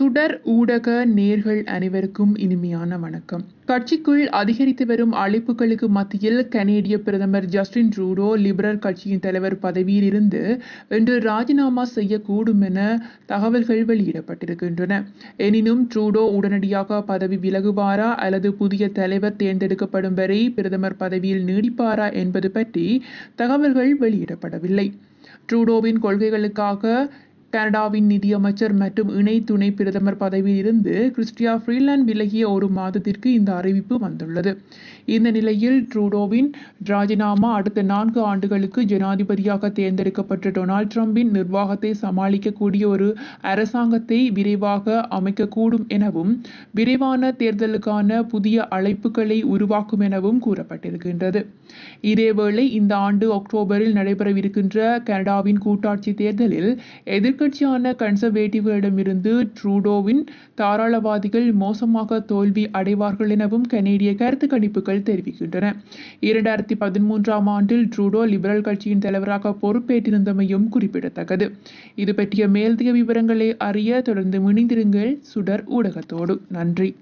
சுடர் ஊடக நேர்கள் அனைவருக்கும் இனிமையான வணக்கம். கட்சிக்குள் அதிகரித்து வரும் அழைப்புகளுக்கு மத்தியில் கனேடிய பிரதமர் ஜஸ்டின் ட்ரூடோ லிபரல் கட்சியின் தலைவர் பதவியில் இருந்து இன்று ராஜினாமா செய்யக்கூடும் என தகவல்கள் வெளியிடப்பட்டிருக்கின்றன. எனினும் ட்ரூடோ உடனடியாக பதவி விலகுவாரா அல்லது புதிய தலைவர் தேர்ந்தெடுக்கப்படும் வரை பிரதமர் பதவியில் நீடிப்பாரா என்பது பற்றி தகவல்கள் வெளியிடப்படவில்லை. ட்ரூடோவின் கொள்கைகளுக்காக கனடாவின் நிதியமைச்சர் மற்றும் இணை துணை பிரதமர் பதவியில் இருந்து கிறிஸ்டியா ஃப்ரீலாண்ட் விலகிய ஒரு மாதத்திற்கு இந்த அறிவிப்பு வந்துள்ளது. இந்த நிலையில் ட்ரூடோவின் ராஜினாமா அடுத்த நான்கு ஆண்டுகளுக்கு ஜனாதிபதியாக தேர்ந்தெடுக்கப்பட்ட டொனால்ட் ட்ரம்பின் நிர்வாகத்தை சமாளிக்கக்கூடிய ஒரு அரசாங்கத்தை விரைவாக அமைக்கக்கூடும் எனவும் விரைவான தேர்தலுக்கான புதிய அழைப்புகளை உருவாக்கும் எனவும் கூறப்பட்டிருக்கின்றது. இதேவேளை இந்த ஆண்டு அக்டோபரில் நடைபெறவிருக்கின்ற கனடாவின் கூட்டாட்சி தேர்தலில் எதிர்க்கட்சியான கன்சர்வேட்டிவ்களிடமிருந்து ட்ரூடோவின் தாராளவாதிகள் மோசமாக தோல்வி அடைவார்கள் எனவும் கனேடிய கருத்து கணிப்புகள் தெரிவிக்கின்றன. இரண்டாயிரத்தி பதிமூன்றாம் ஆண்டில் ட்ரூடோ லிபரல் கட்சியின் தலைவராக பொறுப்பேற்றிருந்தமையும் குறிப்பிடத்தக்கது. இது பற்றிய மேலதிக விவரங்களை அறிய தொடர்ந்து இணைந்திருங்கள் சுடர் ஊடகத்தோடு. நன்றி.